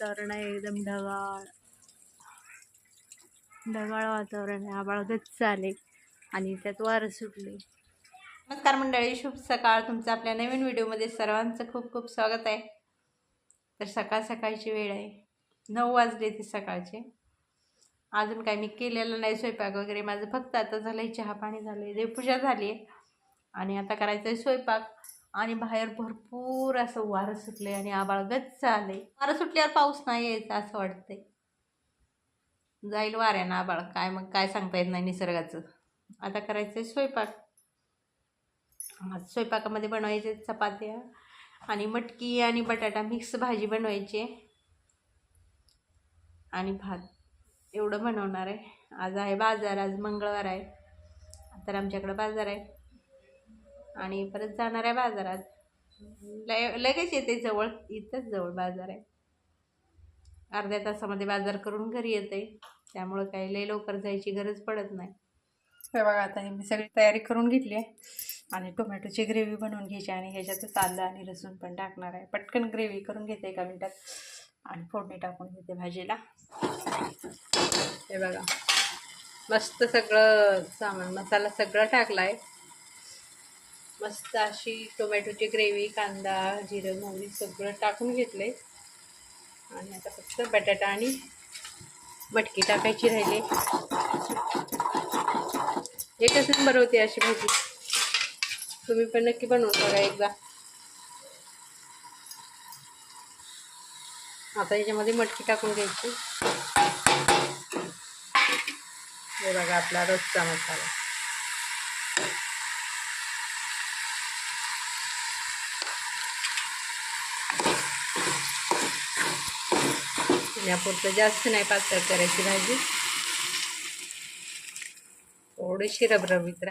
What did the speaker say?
वातावरण आहे एकदम ढगाळ. ढगाळ वातावरण आहे. आबाळ गच्च आले आणि त्यात वारं सुटले नमस्कार मंडळी. शुभ सकाळ. तुमचं आपल्या नवीन व्हिडिओमध्ये सर्वांचं खूप खूप स्वागत आहे. तर सकाळ सकाळची वेळ आहे. नऊ वाजले ते सकाळचे. अजून काय मी केलेलं नाही स्वयंपाक वगैरे. माझं फक्त आता झालं आहे चहा पाणी झालं आहे देवपूजा झाली आहे आणि आता करायचं आहे स्वयंपाक. आणि बाहेर भरपूर असं वारं सुटले आणि आबाळ गच्च आले वारं सुटल्यावर पाऊस नाही यायचा असं वाटतंय. जाईल वाऱ्यानं आबाळ काय मग काय सांगता येत नाही निसर्गाचं. आता करायचं आहे स्वयंपाक. आज स्वयंपाकामध्ये बनवायचे चपात्या आणि मटकी आणि बटाटा मिक्स भाजी बनवायची आहे. आणि भात. एवढं बनवणार आहे. आज आहे बाजार आज मंगळवार आहे. तर आमच्याकडं बाजार आहे. आणि परत जाणार आहे बाजारात. ल लगेच येते जवळ इथंच जवळ बाजार आहे. अर्ध्या तासामध्ये बाजार करून घरी येते. त्यामुळं काही लय लवकर जायची गरज पडत नाही. हे बघा आता हे मी सगळी तयारी करून घेतली आहे. आणि टोमॅटोची ग्रेव्ही बनवून घ्यायची आणि ह्याच्यातच आलं आणि लसूण पण टाकणार आहे. पटकन ग्रेव्ही करून घेते एका मिनटात. आणि फोडणी टाकून घेते भाजीला. हे बघा मस्त सगळं सामान मसाला सगळं टाकला आहे मस्त अशी टोमॅटोची ग्रेव्ही कांदा जिरं मोहरी सगळं टाकून घेतले. आणि आता फक्त बटाटा आणि मटकी टाकायची राहिली. एकच नंबर होती अशी भाजी? तुम्ही पण नक्की बनवून बघा एकदा. आता याच्यामध्ये मटकी टाकून घ्यायची. हे बघा आपला रोजचा मसाला. पुरतं जास्त नाही पातळ करायची भाजी. थोडीशी रबरबीत